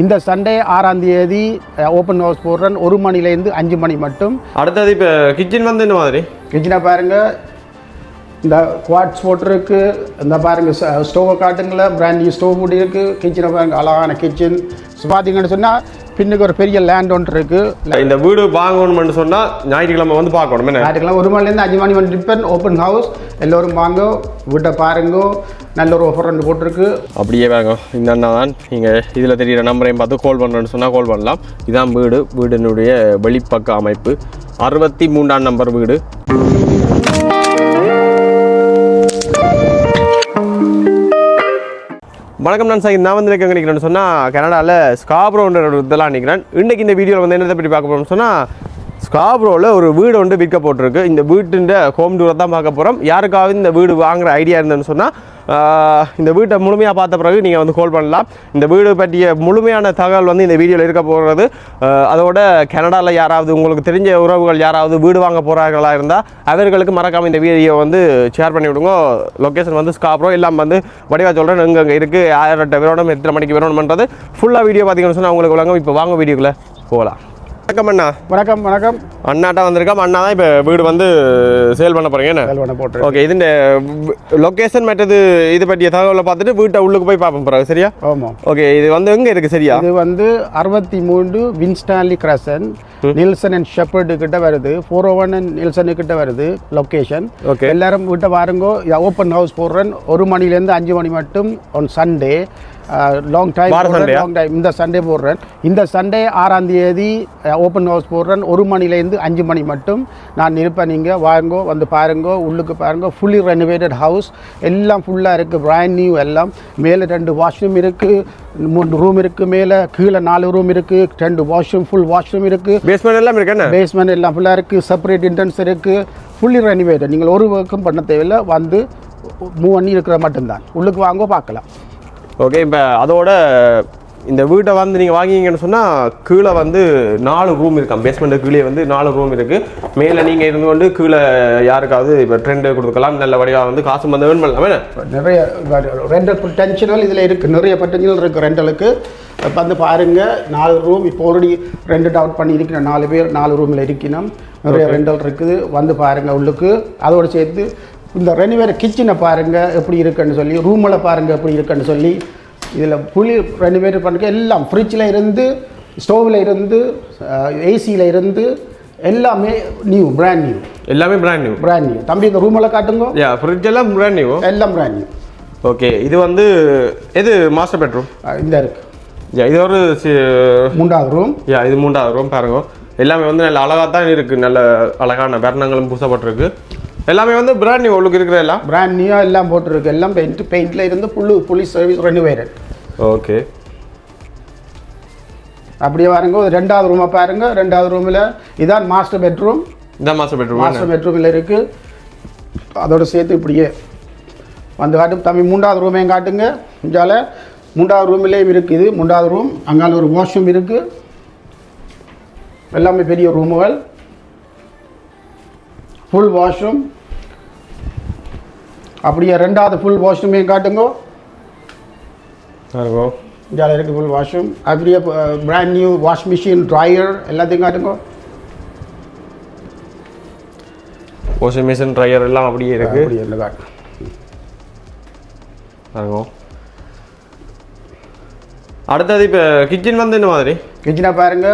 இந்த சண்டே ஆறாம் தேதி ஓப்பன் ஹவுஸ் போடுறேன். ஒரு மணிலேருந்து அஞ்சு மணி மட்டும். அடுத்தது இப்போ கிச்சன் வந்து இந்த மாதிரி? கிச்சனை பாருங்க. இந்த குவாட்ஸ் போட்டிருக்கு. இந்த பாருங்க ஸ்டோவை காட்டுங்கள. பிராண்ட் நியூ ஸ்டோவ் கூடி இருக்கு. கிச்சனை பாருங்க அழகான கிச்சன் பார்த்தீங்கன்னு சொன்னால் பின்னுக்கு ஒரு பெரிய லேண்ட் ஒன்று இருக்குது இந்த வீடு வாங்கணும்னு சொன்னா ஞாயிற்றுக்கிழமை வந்து பார்க்கணும் ஞாயிற்றுக்கிழமை ஒரு மணிலேருந்து அஞ்சு மணி வந்து டிப்பன் ஓப்பன் ஹவுஸ் எல்லோரும் வாங்க. வீட்டை பாருங்க. நல்ல ஒரு ஆஃபர் ரெண்டு போட்டிருக்கு. அப்படியே வாங்க. இந்த அண்ணா தான். நீங்கள் இதில் தெரியிற நம்பரையும் பார்த்து கால் பண்ணுறேன்னு சொன்னால் கால் பண்ணலாம். இதான் வீடு. வீடினுடைய வெளிப்பக்க அமைப்பு. அறுபத்தி மூன்றாம் நம்பர் வீடு. வணக்கம் நான் சார் நான் வந்து எங்கே நிற்கிறேன்னு சொன்னால் கனடாவில் ஸ்காப்ரோன்ற ஒரு இதெல்லாம் நிற்கிறேன் இன்றைக்கி இந்த வீடியோவில் வந்து என்னத்தை பற்றி பார்க்க போகிறோம்னு சொன்னால் ஸ்காப்ரோவில் ஒரு வீடு வந்து விற்க போட்டிருக்கு இந்த வீட்டுன்ற ஹோம் டூரை தான் பார்க்க போகிறோம் யாருக்காவது இந்த வீடு வாங்குற ஐடியா இருந்ததுன்னு சொன்னால் இந்த வீட்டை முழுமையாக பார்த்த பிறகு நீங்கள் வந்து கால் பண்ணலாம். இந்த வீடு பற்றிய முழுமையான தகவல் வந்து இந்த வீடியோவில் இருக்க போகிறது அதோட கனடாவில் யாராவது உங்களுக்கு தெரிஞ்ச உறவுகள் யாராவது வீடு வாங்க போகிறார்களா இருந்தால் அவர்களுக்கு மறக்காமல் இந்த வீடியோ வந்து ஷேர் பண்ணி விடுங்க. லொக்கேஷன் வந்து ஸ்காப்ரோ எல்லாம் வந்து வடிவா சொல்கிறேன் எங்கே அங்கே இருக்குது யார்கிட்ட வேணும் எத்தனை மணிக்கு வேணும்ன்றது ஃபுல்லாக வீடியோ பார்த்தீங்கன்னு சொன்னால் உங்களுக்கு விளங்கும். இப்போ வாங்க வீடியோக்குள்ளே போகலாம். வணக்கம் அண்ணா. வணக்கம் வணக்கம். அண்ணாட்டா வந்திருக்கோம் அண்ணா தான் இப்போ வீடு வந்து சேல் பண்ண போகிறீங்க என்ன? செல்வனை போட்டு ஓகே இதுஇந்த லொக்கேஷன் மற்றது இது பற்றிய தகவலை பார்த்துட்டு வீட்டை உள்ளுக்கு போய் பார்ப்போம் பிறகு சரியா? ஆமாம் ஓகே இது வந்து எங்கே இருக்குது சரியா? இது வந்து அறுபத்தி மூன்று Winstanley crescent Nilson and Sheppard கிட்ட வருது. Four O one and Neilson கிட்ட வருது லொக்கேஷன் Okay. எல்லாரும் வீட்டை பாருங்கோ. ஓப்பன் ஹவுஸ் போடுறேன். ஒரு மணிலேருந்து அஞ்சு மணி மட்டும் one Sunday long time? Long time இந்த சண்டே போடுறேன். இந்த சண்டே ஆறாம் தேதி ஓப்பன் ஹவுஸ் போடுறேன். ஒரு மணிலேருந்து அஞ்சு மணி மட்டும் நான் இருப்பேன் நீங்கள் வாங்கோ வந்து பாருங்கோ உள்ளுக்கு பாருங்கோ. ஃபுல்லி ரெனோவேட்டட் ஹவுஸ் எல்லாம் ஃபுல்லாக இருக்குது பிராண்ட் நியூ எல்லாம். மேலே ரெண்டு வாஷ்ரூம் இருக்குது மூணு ரூம் இருக்குது மேலே. கீழே நாலு ரூம் இருக்குது ரெண்டு வாஷ்ரூம் ஃபுல் வாஷ்ரூம் இருக்குது பேஸ்மெண்ட் எல்லாம் இருக்கு பேஸ்மெண்ட் எல்லாம் ஃபுல்லாக இருக்குது செப்பரேட் இன்டென்ஸ் இருக்குது ஃபுல்லி ரெனிவேட்டட் நீங்கள் ஒரு ஒர்க்கும் பண்ண தேவையில்லை. வந்து மூவ் பண்ணி இருக்கிற மட்டும்தான். உள்ளுக்கு வாங்க பார்க்கலாம். ஓகே இப்போ அதோட இந்த வீட்டை வந்து நீங்கள் வாங்கிங்கன்னு சொன்னால் கீழே வந்து நாலு ரூம் இருக்காம். பேஸ்மெண்ட்டு கீழே வந்து நாலு ரூம் இருக்குது மேலே நீங்கள் இருந்து கொண்டு கீழே யாருக்காவது இப்போ ட்ரெண்டு கொடுக்கலாம். நல்ல வடிவாக வந்து காசு வந்து வேணும் பண்ணலாம் நிறைய ரெண்டல் பொட்டென்ஷியல் இதில் இருக்குது நிறைய பொட்டென்ஷியல் இருக்குது ரெண்டலுக்கு இப்போ வந்து பாருங்கள் நாலு ரூம் இப்போ ஆல்ரெடி ரெண்டு அவுட் பண்ணி இருக்கிற நாலு பேர் நாலு ரூமில் இருக்கணும் நிறைய ரெண்டல் இருக்குது. வந்து பாருங்கள் உள்ளுக்கு. அதோடு சேர்த்து இந்த ரெனிவேர் கிச்சனை பாருங்கள் எப்படி இருக்குன்னு சொல்லி ரூமில் பாருங்கள் எப்படி இருக்குன்னு சொல்லி இதில் புளி ரெனிவேட் பண்ணுறது எல்லாம் ஃப்ரிட்ஜில் இருந்து ஸ்டோவில் இருந்து ஏசியில் இருந்து எல்லாமே நியூ பிராண்ட் நியூ எல்லாமே பிராண்ட் நியூ பிராண்ட் நியூ தம்பி இந்த ரூமில் காட்டுங்க. யா ஃப்ரிட்ஜ் எல்லாம் பிராண்ட் நியூ எல்லாம் பிராண்ட் நியூ ஓகே இது வந்து எது மாஸ்டர் பெட்ரூம் இந்த இருக்குது யா இது ஒரு மூன்றாவது ரூம் யா இது மூன்றாவது ரூம் பாருங்க. எல்லாமே வந்து நல்ல அழகாக தான் இருக்குது நல்ல அழகான வர்ணங்களும் பூசப்பட்டிருக்கு. எல்லாமே வந்து பிராண்ட் நியூ உள்ளுக்கு இருக்கிற எல்லாம்? பிராண்ட் நியூவாக எல்லாம் போட்டிருக்கு. எல்லாம் பெயிண்ட் பெயிண்டில் இருந்து புல்லு புலி சர்வீஸ் ரெனிவேட்டட் ஓகே அப்படியே பாருங்க ஒரு ரெண்டாவது ரூமை பாருங்க. ரெண்டாவது ரூமில் இதான் மாஸ்டர் பெட்ரூம் இதான் மாஸ்டர் பெட்ரூம் மாஸ்டர் பெட்ரூமில் இருக்குது அதோட சேர்த்து இப்படியே வந்து காட்டு தம்பி மூன்றாவது ரூமையும் காட்டுங்க. இஞ்சால மூன்றாவது ரூம்லேயும் இருக்குது மூன்றாவது ரூம் அங்கால ஒரு வாஷ்ரூம் இருக்குது எல்லாமே பெரிய ரூமுகள் ஃபுல் வாஷ்ரூம் அப்படியே ரெண்டாவது ஃபுல் வாஷ்ரூமையும் காட்டுங்க. இந்தியாவில் இருக்குது ஃபுல் வாஷ்ரூம் அப்படியே brand new wash machine dryer எல்லாத்தையும் காட்டுங்க. வாஷிங் மிஷின் ட்ரையர் எல்லாம் அப்படியே இருக்கு. அப்படி இல்லை காட்டு பாருங்க அடுத்தது இப்போ கிச்சன் வந்து இந்த மாதிரி? கிச்சனை பாருங்க.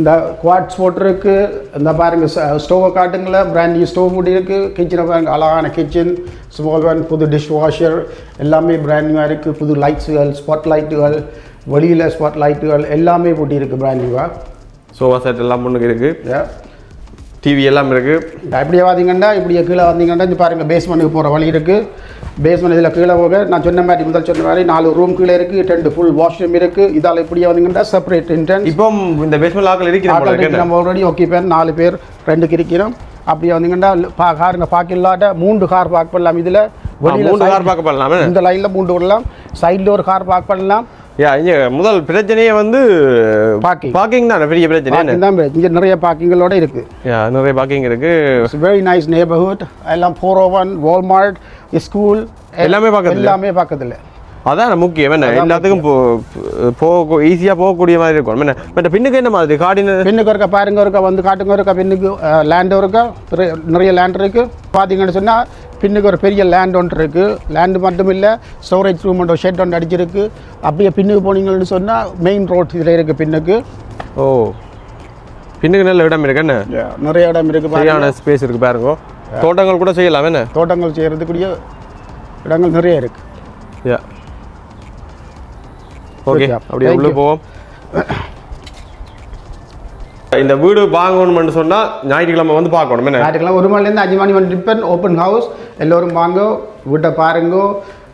இந்த குவாட்ஸ் போட்டிருக்கு. இந்த பாருங்க ஸ்டோவை காட்டுங்கள. பிராண்ட் நியூ ஸ்டோவ் கூடி இருக்கு கிச்சனை பாருங்க அழகான கிச்சன் ஸ்மால் ஒன் புது டிஷ் வாஷர் எல்லாமே பிராண்ட் நியூவாக இருக்குது புது லைட்ஸுகள் ஸ்பாட் லைட்டுகள் வெளியில் ஸ்பாட் லைட்டுகள் எல்லாமே போட்டி இருக்கு பிராண்ட் நியூவாக சோஃபா செட் எல்லாம் முன்னுக்கு இருக்கு. டிவி எல்லாம் இருக்கு. இப்படியே பார்த்தீங்கன்னா இப்படியே கீழே வந்தீங்கன்னா இந்த பாருங்கள் பேஸ்மெண்ட்டுக்கு போகிற வழி இருக்குது பேஸ்மெண்ட் இதில் கீழே போக நான் சொன்ன மாதிரி முதல் சொன்ன மாதிரி நாலு ரூம் கீழே இருக்குது ரெண்டு ஃபுல் வாஷ்ரூம் இருக்குது இதால் இப்படியே வந்தீங்கன்னா செப்பரேட் இன்டென்ஸ் இப்போ இந்த பேஸ்மெண்ட் ஆக்கள் இருக்கிற போல இருக்கு. என்ன? நம்ம ஆல்ரெடி ஓகே பேர் நாலு பேர் ரெண்டுக்கு இருக்கிறோம். அப்படியே வந்தீங்கன்னா பா காருங்க பார்க்க இல்லாட்ட மூன்று கார் பார்க் பண்ணலாம் இதில். மூணு கார் பார்க்க பண்ணலாமே? இந்த லைனில் மூன்று விடலாம். சைடில் ஒரு கார் பார்க் பண்ணலாம். யா இங்க முதல் பிரச்சனையே வந்து Parking. பார்க்கிங் தான் பெரிய பிரச்சனை? பார்க்கிங் தான் இங்கே நிறைய பார்க்கிங்களோட இருக்குது யா நிறைய பார்க்கிங் இருக்கு. இட்ஸ் வெரி நைஸ் நேபர்ஹுட் எல்லாம் four O one Walmart school எல்லாமே பக்கத்துல? எல்லாமே பக்கத்தில் அதான் முக்கியம். என்ன எல்லாத்துக்கும் போ- போக ஈஸியாக போகக்கூடிய மாதிரி இருக்கும். என்ன மற்ற பின்னுக்கு என்ன மாதிரி? காடின பின்னுக்கு இருக்க பாருங்க இருக்கா வந்து காட்டுங்க இருக்கா பின்னுக்கு லேண்ட் இருக்கா நிறைய- லேண்ட் இருக்குது பார்த்தீங்கன்னு சொன்னால் பின்னுக்கு ஒரு பெரிய லேண்ட் ஒன்று இருக்குது லேண்டு மட்டும் இல்லை ஸ்டோரேஜ் ரூம் ஒன்று ஷெட் ஒன்று அடிச்சிருக்கு. அப்படியே பின்னுக்கு போனீங்கன்னு சொன்னால் மெயின் ரோட் இதில் இருக்குது பின்னுக்கு. ஓ. பின்னுக்கு நல்ல இடம் இருக்கு என்ன? நிறைய இடம் இருக்குது ஸ்பேஸ் இருக்கு பாருங்க. தோட்டங்கள் கூட செய்யலாம் என்ன? தோட்டங்கள் செய்கிறதுக்குரிய இடங்கள் நிறைய இருக்குது யா. ஓகே அப்படியே உள்ள. போவோம். இந்த வீடு வாங்கணும்னு சொன்னா ஞாயிற்றுக்கிழமை வந்து பார்க்கணும் என்ன? ஞாயிற்றுக்கிழமை ஒரு மணிலேருந்து அஞ்சு மணி வரை டிப்பன் ஓப்பன் ஹவுஸ் எல்லோரும் வாங்க வீட்டை பாருங்க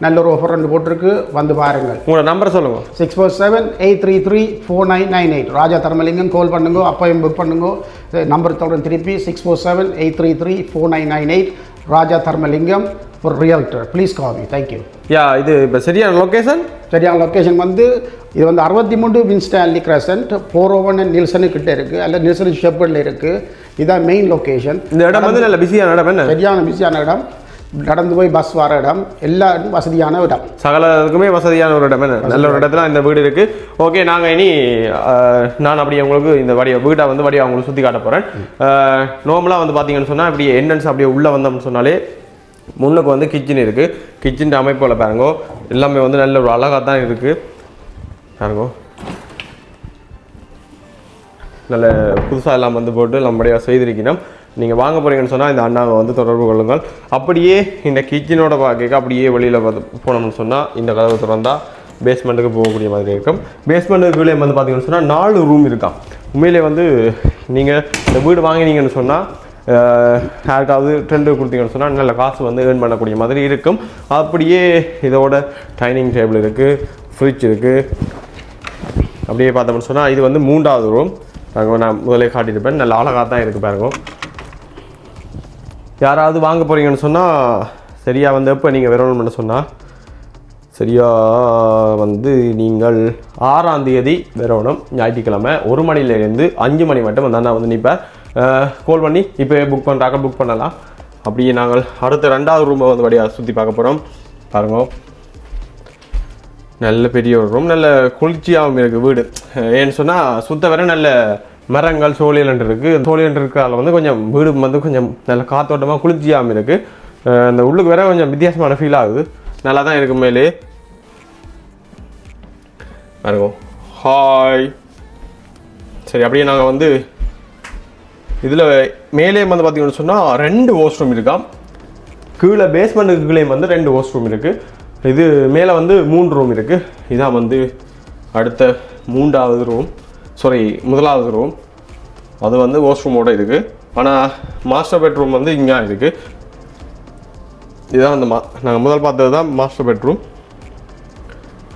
நல்ல ஒரு ஆஃபர் ரெண்டு போட்டிருக்கு. வந்து பாருங்கள். உங்களோட நம்பர் சொல்லுங்க. Six four seven eight three three four nine nine eight Raja Dharmalingam call பண்ணுங்க அப்பையும் புக் பண்ணுங்க. நம்பர் தொடர்ந்து திருப்பி six four seven eight three three four nine nine eight Raja Dharmalingam ஒரு realtor please call me thank you yeah இது இப்போ சரியான location சரியான லொக்கேஷன் வந்து இது வந்து அறுபத்தி மூணு Winstanley Crescent four O one Neilson கிட்ட இருக்குது அல்ல நில்சன் ஷெப்பர்டில் இருக்குது இதுதான் மெயின் லொக்கேஷன் இந்த இடம் வந்து நல்ல பிஸியான இடம் என்ன? சரியான பிஸியான இடம். நடந்து போய் பஸ் வர இடம் எல்லா வசதியான இடம். சகலத்துக்குமே வசதியான ஒரு இடம் நல்ல ஒரு இடத்துல இந்த வீடு இருக்கு. ஓகே நாங்கள் இனி நான் அப்படியே உங்களுக்கு இந்த வடிய வீட்டை வந்து வடியை உங்களுக்கு சுற்றி காட்ட போகிறேன் நார்மலாக வந்து பார்த்தீங்கன்னு சொன்னால் இப்படி என்ட்ரன்ஸ் அப்படியே உள்ளே வந்தோம்னு சொன்னாலே முன்னுக்கு வந்து கிச்சன் இருக்குது கிச்சன் அமைப்பில் பாருங்க. எல்லாமே வந்து நல்ல ஒரு அழகாக தான் இருக்குது பாருங்க. நல்ல புதுசாக எல்லாம் வந்து போட்டு நம்முடைய செய்திருக்கணும். நீங்கள் வாங்க போறீங்கன்னு சொன்னால் இந்த அண்ணாவை வந்து தொடர்பு கொள்ளுங்கள். அப்படியே இந்த கிச்சனோட பார்க்க அப்படியே வெளியில் போனோம்னு சொன்னால் இந்த கதவு திறந்தால் பேஸ்மெண்ட்டுக்கு போகக்கூடிய மாதிரி இருக்கும். பேஸ்மெண்ட்டுக்கு கீழே வந்து பார்த்தீங்கன்னு சொன்னால் நாலு ரூம் இருக்கான் உண்மையிலே வந்து நீங்கள் இந்த வீடு வாங்கினீங்கன்னு சொன்னால் யாருக்காவது ட்ரெண்டு கொடுத்தீங்கன்னு சொன்னால் நல்ல காசு வந்து ஏர்ன் பண்ணக்கூடிய மாதிரி இருக்கும். அப்படியே இதோட டைனிங் டேபிள் இருக்குது ஃப்ரிட்ஜ் இருக்குது அப்படியே பார்த்தோம்னு சொன்னால் இது வந்து மூன்றாவது ரூம் நாங்கள் நான் முதலே காட்டியிருப்பேன். நல்ல அழகாக தான் இருக்குது பாருங்க. யாராவது வாங்க போகிறீங்கன்னு சொன்னால் சரியாக வந்து எப்போ நீங்கள் வரணும்னு சொன்னால் சரியாக வந்து நீங்கள் ஆறாம் தேதி வரணும். ஞாயிற்றுக்கிழமை ஒரு மணிலேருந்து அஞ்சு மணி மட்டும் அந்த அண்ணா வந்து நிற்பேன் கால் பண்ணி இப்போ புக் பண்ணுறாக்க புக் பண்ணலாம். அப்படியே நாங்கள் அடுத்த ரெண்டாவது ரூமை வந்து வழியாக சுற்றி பார்க்க போகிறோம் பாருங்க. நல்ல பெரிய ஒரு ரூம் நல்ல குளிர்ச்சியாகவும் இருக்குது வீடு. ஏன்னு சொன்னால் சுத்த வர நல்ல மரங்கள் சோழியலன் இருக்குது சோழியலன் இருக்கிறதால வந்து கொஞ்சம் வீடு வந்து கொஞ்சம் நல்ல காத்தோட்டமாக குளிர்ச்சியாகவும் இருக்குது அந்த உள்ளுக்கு வேற கொஞ்சம் வித்தியாசமான ஃபீல் ஆகுது. நல்லா தான் இருக்கு மேலே. இருக்கும் ஹாய் சரி அப்படியே நாங்கள் வந்து இதில் மேலே வந்து பார்த்தீங்கன்னு சொன்னால் ரெண்டு வாஷ்ரூம் இருக்காம் கீழே பேஸ்மெண்ட்டுக்கு கீழே வந்து ரெண்டு வாஷ்ரூம் இருக்குது இது மேலே வந்து மூணு ரூம் இருக்குது இதான் வந்து அடுத்த மூன்றாவது ரூம் சாரி முதலாவது ரூம் அது வந்து வாஷ்ரூமோட இருக்குது ஆனால் மாஸ்டர் பெட்ரூம் வந்து இங்கே இருக்குது இதுதான் அந்த மா நாங்கள் முதல் பார்த்தது தான் மாஸ்டர் பெட்ரூம்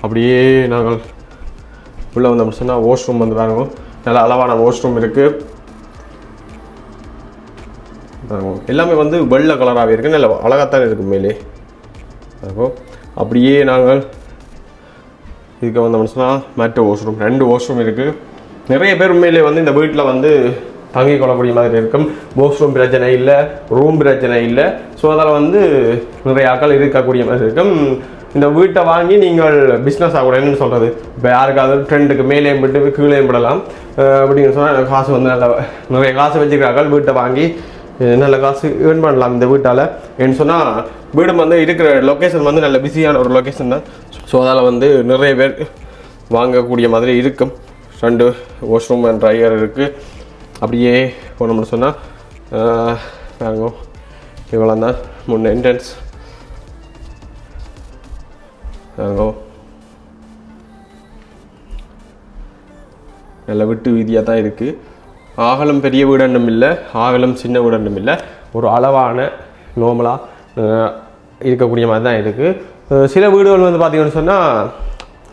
அப்படியே நாங்கள் உள்ளே வந்தோம்னு சொன்னால் வாஷ்ரூம் வந்து பாருங்க. நல்ல அளவான வாஷ்ரூம் இருக்குது எல்லாமே வந்து வெள்ளை கலராகவே இருக்குது நல்ல அழகாகத்தான் இருக்குது மேலே. பாருங்க. அப்படியே நாங்கள் இதுக்கு வந்தோம்னு சொன்னால் மற்ற வாஷ்ரூம் ரெண்டு வாஷ்ரூம் இருக்குது நிறைய பேர் உண்மையிலே வந்து இந்த வீட்டில் வந்து தங்கி கொள்ளக்கூடிய மாதிரி இருக்கும். வாஷ்ரூம் பிரச்சனை இல்லை ரூம் பிரச்சனை இல்லை. ஸோ அதில் வந்து நிறைய ஆட்கள் இருக்கக்கூடிய மாதிரி இருக்கும். இந்த வீட்டை வாங்கி நீங்கள் பிஸ்னஸ் ஆகக்கூடாதுன்னு சொல்கிறது இப்போ யாருக்காவது ட்ரெண்டுக்கு மேலேயும் விட்டு கீழேயும் விடலாம் அப்படின்னு சொன்னால் காசு வந்து நல்ல நிறைய காசு வச்சுக்கிறார்கள். வீட்டை வாங்கி நல்ல காசு ஏர்ன் பண்ணலாம் இந்த வீட்டால். ஏன்னு சொன்னால் வீடு வந்து இருக்கிற லொக்கேஷன் வந்து நல்ல பிஸியான ஒரு லொக்கேஷன் தான். ஸோ அதால் வந்து நிறைய பேர் வாங்கக்கூடிய மாதிரி இருக்கும். ரெண்டு வாஷ்ரூம் அண்ட் ட்ரையர் இருக்குது அப்படியே போனோம்னு சொன்னால் பாருங்க. இவ்வளோ தான் மூணு என்ட்ரன்ஸ் பாருங்க. நல்ல விட்டு வீதியாக தான் இருக்குது ஆகலம் பெரிய வீடண்டும் இல்லை ஆகலம் சின்ன வீடண்டும் இல்லை. ஒரு அளவான நோமலாக இருக்கக்கூடிய மாதிரி தான் இருக்குது சில வீடுகள் வந்து பார்த்திங்கன்னு சொன்னால்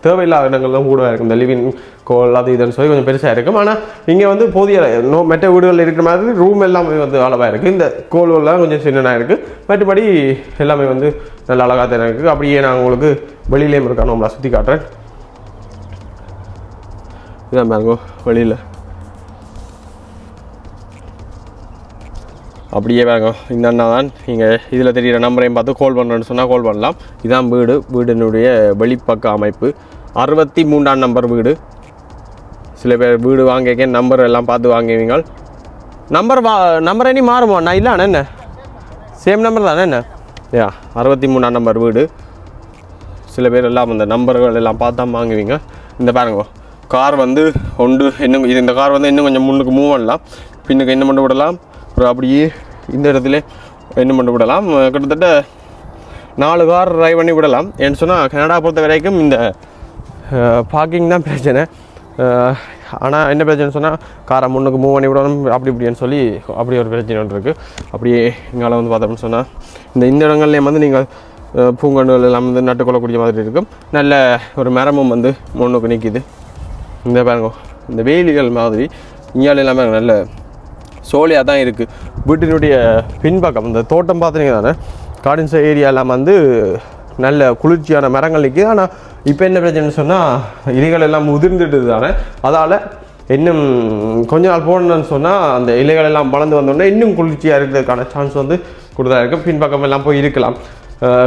தேவையில்லாத இடங்கள்லாம் கூட இருக்கும் இந்த லிவிங் கோல் அது இதுன்னு சொல்லி கொஞ்சம் பெருசாக இருக்கும் ஆனால் இங்கே வந்து போதிய நோ மெட்ட வீடுகளில் இருக்கிற மாதிரி ரூம் எல்லாமே வந்து அளவாக இருக்குது இந்த கோல்கள்லாம் கொஞ்சம் சின்னதாக இருக்குது மற்றபடி எல்லாமே வந்து நல்ல அழகாக தான் இருக்குது அப்படியே நான் உங்களுக்கு வெளியிலேயும் இருக்கா நம்மளை சுற்றி காட்டுறேன். இதான் பாருங்க வெளியில். அப்படியே வாங்க இந்த அண்ணா தான் நீங்கள் இதில் தெரிகிற நம்பரையும் பார்த்து கால் பண்ணணும்னு சொன்னால் கால் பண்ணலாம். இதான் வீடு. வீடினுடைய வெளிப்பக்க அமைப்பு. அறுபத்தி மூன்றாம் நம்பர் வீடு. சில பேர் வீடு வாங்கிக்க நம்பர் எல்லாம் பார்த்து வாங்குவீங்க. நம்பர் வா நம்பர் இனி மாறுமா? நான் இல்லை என்ன? சேம் நம்பர் தானே என்ன? யா அறுபத்தி மூணாம் நம்பர் வீடு. சில பேர் எல்லாம் அந்த நம்பர்கள் எல்லாம் பார்த்து தான் வாங்குவீங்க. இந்த பாருங்க கார் வந்து ஒன்று இன்னும் இது இந்த கார் வந்து இன்னும் கொஞ்சம் முன்னுக்கு மூவ் பண்ணலாம். பின்னுக்கு என்ன பண்ணி விடலாம்? அப்புறம் அப்படியே இந்த இடத்துல என்ன பண்ணி விடலாம்? கிட்டத்தட்ட நாலு கார் ட்ரைவ் பண்ணி விடலாம். ஏன்னு சொன்னால் கனடா பொறுத்த வரைக்கும் இந்த பார்க்கிங் தான் பிரச்சனை. ஆனால் என்ன பிரச்சனை சொன்னால் காரை முன்னுக்கு மூவ் பண்ணி விடணும் அப்படி இப்படின்னு சொல்லி அப்படி ஒரு பிரச்சனை ஒன்று இருக்குது அப்படியே இங்கால வந்து பார்த்தோம்னு சொன்னால் இந்த இந்த இடங்கள்லேயும் வந்து நீங்கள் பூங்கண்டுகள் எல்லாம் வந்து நட்டுக்கொள்ளக்கூடிய மாதிரி இருக்கும். நல்ல ஒரு மரமும் வந்து முன்னுக்கு நிற்கிது இந்த பாருங்க இந்த வேலிகள் மாதிரி இங்கால எல்லாமே நல்ல சோழியாக தான் இருக்குது வீட்டினுடைய பின்பக்கம் இந்த தோட்டம் பார்த்தீங்க தானே? கார்டன்ஸ் ஏரியாலாம் வந்து நல்ல குளிர்ச்சியான மரங்கள் நிற்கிது ஆனால் இப்போ என்ன பிரச்சனைன்னு சொன்னால் இலைகள் எல்லாம் உதிர்ந்துட்டு தானே? அதால் இன்னும் கொஞ்ச நாள் போடணும்னு சொன்னால் அந்த இலைகள் எல்லாம் வளர்ந்து வந்தோடனே இன்னும் குளிர்ச்சியாக இருக்கிறதுக்கான சான்ஸ் வந்து கூடுதலாக இருக்குது பின்பக்கம் எல்லாம் போய் இருக்கலாம்.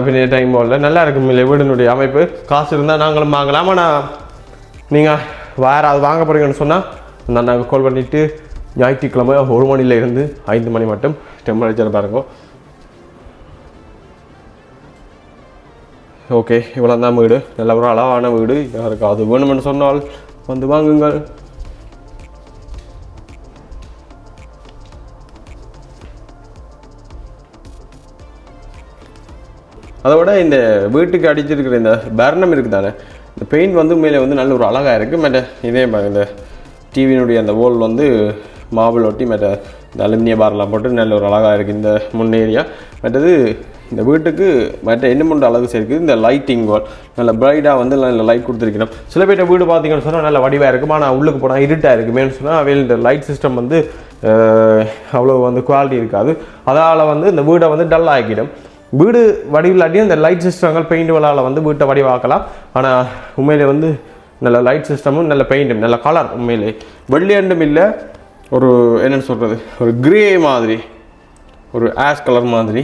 பின்ன டைம் போல. நல்லா இருக்கும் இல்லை வீடினுடைய அமைப்பு? காசு இருந்தால் நாங்களும் வாங்கலாம். ஆனால் நீங்கள் வேறு அது வாங்க போகிறீங்கன்னு சொன்னால் நான் நாங்கள் கால் பண்ணிவிட்டு ஞாயிற்றுக்கிழமை ஒரு மணிலேருந்து ஐந்து மணி மட்டும் டெம்பரேச்சர் பாருங்க ஓகே இவ்வளோ தான் வீடு. நல்ல ஒரு அழகான வீடு. யாருக்கு அது வேணுமென்னு சொன்னால் வந்து வாங்குங்கள். அதை விட இந்த வீட்டுக்கு அடிச்சிருக்கிற இந்த பர்ணம் இருக்குது தானே இந்த பெயிண்ட் வந்து மேலே வந்து நல்ல ஒரு அழகாக இருக்குது மற்ற இதே இந்த டிவியினுடைய அந்த ஓல் வந்து மாவில் ஒட்டி மற்ற இந்த அலுமினிய பார்லாம் போட்டு நல்ல ஒரு அழகாக இருக்குது இந்த முன் ஏரியா. மற்றது இந்த வீட்டுக்கு மற்ற என்ன மூன்று அழகு சேர்க்குது. இந்த லைட்டிங் வால் நல்ல பிரைட்டாக வந்து நல்ல லைட் கொடுத்துருக்கணும். சில பேர்ட்ட வீடு பார்த்தீங்கன்னு சொன்னால் நல்ல வடிவாக இருக்கும்? ஆனால் உள்ளுக்கு போனால் இருட்டாக இருக்குமேன்னு சொன்னால் அவையில் இந்த லைட் சிஸ்டம் வந்து அவ்வளோ வந்து குவாலிட்டி இருக்காது. அதனால் வந்து இந்த வீடை வந்து டல் ஆக்கிடும். வீடு வடிவில்லாட்டியும் இந்த லைட் சிஸ்டங்கள் பெயிண்டுகளால் வந்து வீட்டை வடிவாக்கலாம். ஆனால் உண்மையிலே வந்து நல்ல லைட் சிஸ்டமும் நல்ல பெயிண்டும் நல்ல கலர் உண்மையிலே. வெள்ளையண்டும் இல்லை ஒரு என்னன்னு சொல்கிறது ஒரு க்ரே மாதிரி ஒரு ஆஷ் கலர் மாதிரி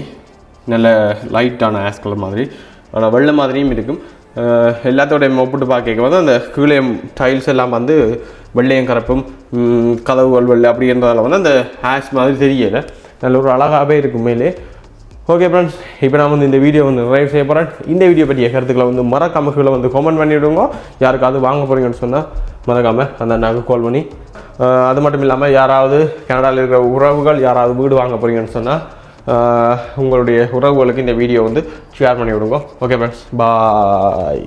நல்ல லைட்டான ஆஷ் கலர் மாதிரி ஆனால் வெள்ளை மாதிரியும் இருக்கும். எல்லாத்தோடைய எல்லாத்தோடையும் ஒப்பிட்டு பார்க்க வந்து அந்த கீழே டைல்ஸ் எல்லாம் வந்து வெள்ளையும் கரப்பும் கதவுகள் வெள்ளை அப்படின்றதால வந்து அந்த ஆஷ் மாதிரி தெரியலை. நல்ல ஒரு அழகாகவே இருக்கும் மேலே. ஓகே ஃப்ரெண்ட்ஸ் இப்போ நான் வந்து இந்த வீடியோ வந்து நிறைவு செய்ய போகிறேன் இந்த வீடியோ பற்றிய கருத்துக்களை வந்து மறக்காம கீழே வந்து கமெண்ட் பண்ணிவிடுங்க யாருக்காவது வாங்க போகிறீங்கன்னு சொன்னால் மறக்காமல் அந்த நாங்கள் கால் பண்ணி அது மட்டும் இல்லாமல் யாராவது கனடாவில் இருக்கிற உறவுகள் யாராவது வீடு வாங்க போகிறீங்கன்னு சொன்னால் உங்களுடைய உறவுகளுக்கு இந்த வீடியோ வந்து ஷேர் பண்ணி விடுங்க ஓகே ஃப்ரெண்ட்ஸ் பாய்